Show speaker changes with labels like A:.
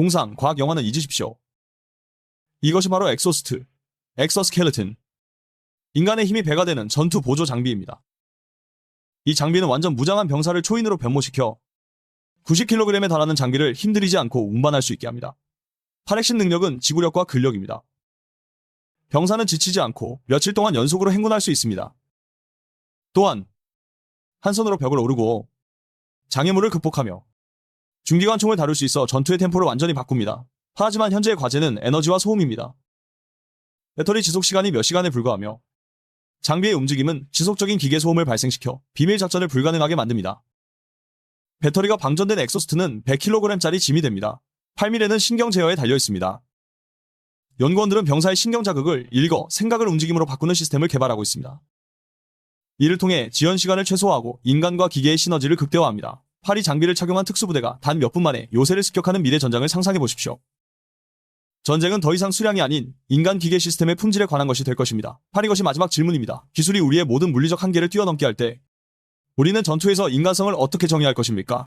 A: 공상, 과학 영화는 잊으십시오. 이것이 바로 엑소스트, 엑서스켈레튼. 인간의 힘이 배가 되는 전투 보조 장비입니다. 이 장비는 완전 무장한 병사를 초인으로 변모시켜 90kg에 달하는 장비를 힘들이지 않고 운반할 수 있게 합니다. 팔핵심 능력은 지구력과 근력입니다. 병사는 지치지 않고 며칠 동안 연속으로 행군할 수 있습니다. 또한 한 손으로 벽을 오르고 장애물을 극복하며 중기관 총을 다룰 수 있어 전투의 템포를 완전히 바꿉니다. 하지만 현재의 과제는 에너지와 소음입니다. 배터리 지속 시간이 몇 시간에 불과하며 장비의 움직임은 지속적인 기계 소음을 발생시켜 비밀 작전을 불가능하게 만듭니다. 배터리가 방전된 엑소스트는 100kg짜리 짐이 됩니다. 8mm는 신경 제어에 달려 있습니다. 연구원들은 병사의 신경 자극을 읽어 생각을 움직임으로 바꾸는 시스템을 개발하고 있습니다. 이를 통해 지연 시간을 최소화하고 인간과 기계의 시너지를 극대화합니다. 파리 장비를 착용한 특수부대가 단 몇 분 만에 요새를 습격하는 미래 전장을 상상해 보십시오. 전쟁은 더 이상 수량이 아닌 인간 기계 시스템의 품질에 관한 것이 될 것입니다. 파리 것이 마지막 질문입니다. 기술이 우리의 모든 물리적 한계를 뛰어넘게 할 때 우리는 전투에서 인간성을 어떻게 정의할 것입니까?